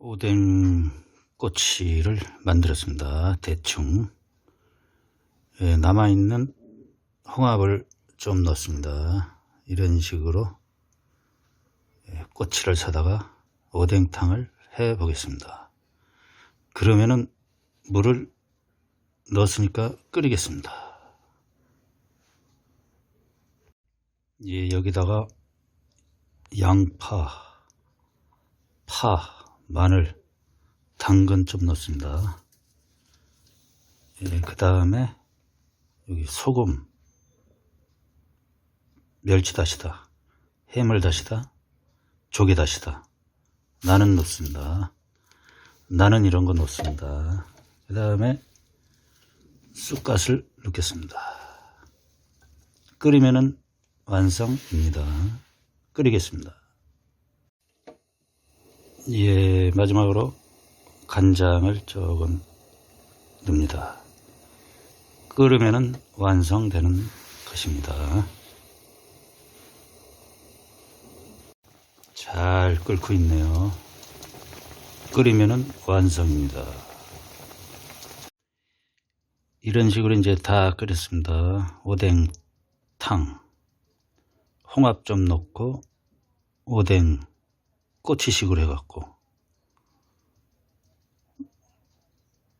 오뎅 꼬치를 만들었습니다. 대충 예, 남아있는 홍합을 좀 넣습니다. 이런 식으로 예, 꼬치를 사다가 오뎅탕을 해 보겠습니다. 그러면은 물을 넣었으니까 끓이겠습니다. 예, 여기다가 양파, 파, 마늘, 당근 좀 넣습니다. 예, 그 다음에 여기 소금, 멸치다시다, 해물다시다, 조개다시다. 나는 넣습니다. 나는 이런 거 넣습니다. 그 다음에 쑥갓을 넣겠습니다. 끓이면은 완성입니다. 끓이겠습니다. 예, 마지막으로 간장을 조금 넣습니다. 끓으면은 완성되는 것입니다. 잘 끓고 있네요. 끓이면은 완성입니다. 이런 식으로 이제 다 끓였습니다. 오뎅탕, 홍합 좀 넣고 오뎅 꼬치식으로 해갖고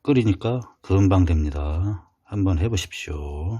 끓이니까 금방 됩니다. 한번 해보십시오.